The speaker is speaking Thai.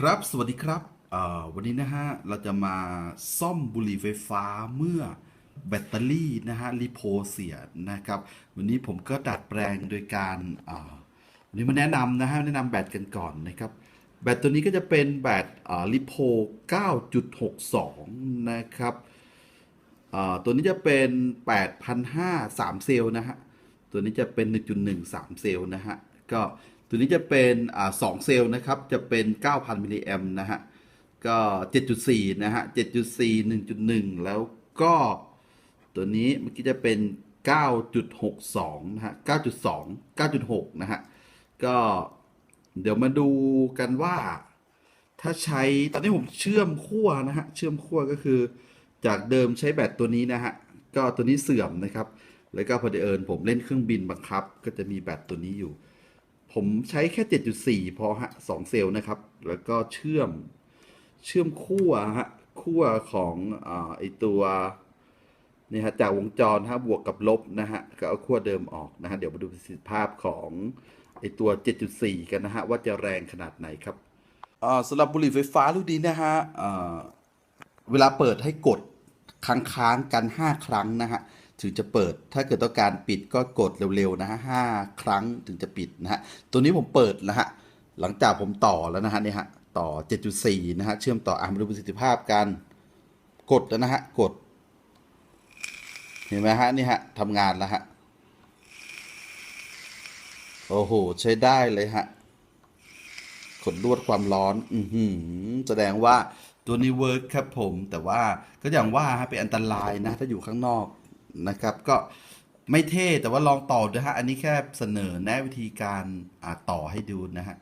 ครับ สวัสดีครับ วันนี้นะฮะ เราจะมาซ่อมบุหรี่ไฟฟ้าเมื่อแบตเตอรี่นะฮะลิโพเสียนะครับ วันนี้ผมก็ดัดแปลงโดยการวันนี้มาแนะนำนะฮะ แนะนำแบตกันก่อนนะครับ แบตตัวนี้ก็จะเป็นแบตลิโพ 9.62 นะครับตัวนี้จะเป็น 8,500 3เซลล์นะฮะ ตัวนี้จะเป็น 1.1 3เซลล์นะฮะ ก็ ตัวนี้จะเป็นอ่า2เซลล์นะครับ จะเป็น 9,000มิลลิแอมนะฮะ ก็ 7.4 นะฮะ 7.4 1.1 แล้วก็ ตัวนี้เมื่อกี้จะเป็น 9.62 นะฮะ 9.2 9.6 นะฮะ ก็เดี๋ยวมาดูกันว่า ถ้าใช้ตอนนี้ผมเชื่อมขั้วนะฮะ เชื่อมขั้วก็คือ จากเดิมใช้แบตตัวนี้นะฮะ ก็ตัวนี้เสื่อมนะครับ แล้วก็พอดีเอิญผมเล่นเครื่องบินบังคับ ก็จะมีแบตตัวนี้อยู่ ผมใช้แค่ 7.4 พอฮะสองเซลล์นะครับ แล้วก็เชื่อมเชื่อมขั้วฮะขั้วของอไอตัวนี่ฮะจากวงจรฮะบวกกับลบนะฮะก็เอาขั้วเดิมออกนะฮะเดี๋ยวมาดูประสิทธิภาพของไอตัว 7.4 กันนะฮะว่าจะแรงขนาดไหนครับสำหรับบุหรี่ไฟฟ้าลูกนี้นะฮะเวลาเปิดให้กดค้างๆกัน 5 ครั้งนะฮะ ถึงจะเปิด ถ้าเกิดต้องการปิดก็กดเร็วๆนะฮะห้าครั้งถึงจะปิดนะฮะ ตัวนี้ผมเปิดนะฮะ หลังจากผมต่อแล้วนะฮะนี่ฮะ ต่อ 7.4 นะฮะ เชื่อมต่ออะมาดูประสิทธิภาพกันกดแล้วนะฮะ กด เห็นไหมฮะ นี่ฮะทำงานแล้วฮะ โอ้โห ใช้ได้เลยฮะขดลวดความร้อน อือหือแสดงว่าตัวนี้เวิร์กครับผม แต่ว่าก็อย่างว่าฮะเป็นอันตรายนะ ถ้าอยู่ข้างนอก นะครับ ก็ไม่เท่แต่ว่าลองต่อดูฮะ อันนี้แค่เสนอแนะวิธีการต่อให้ดูนะฮะ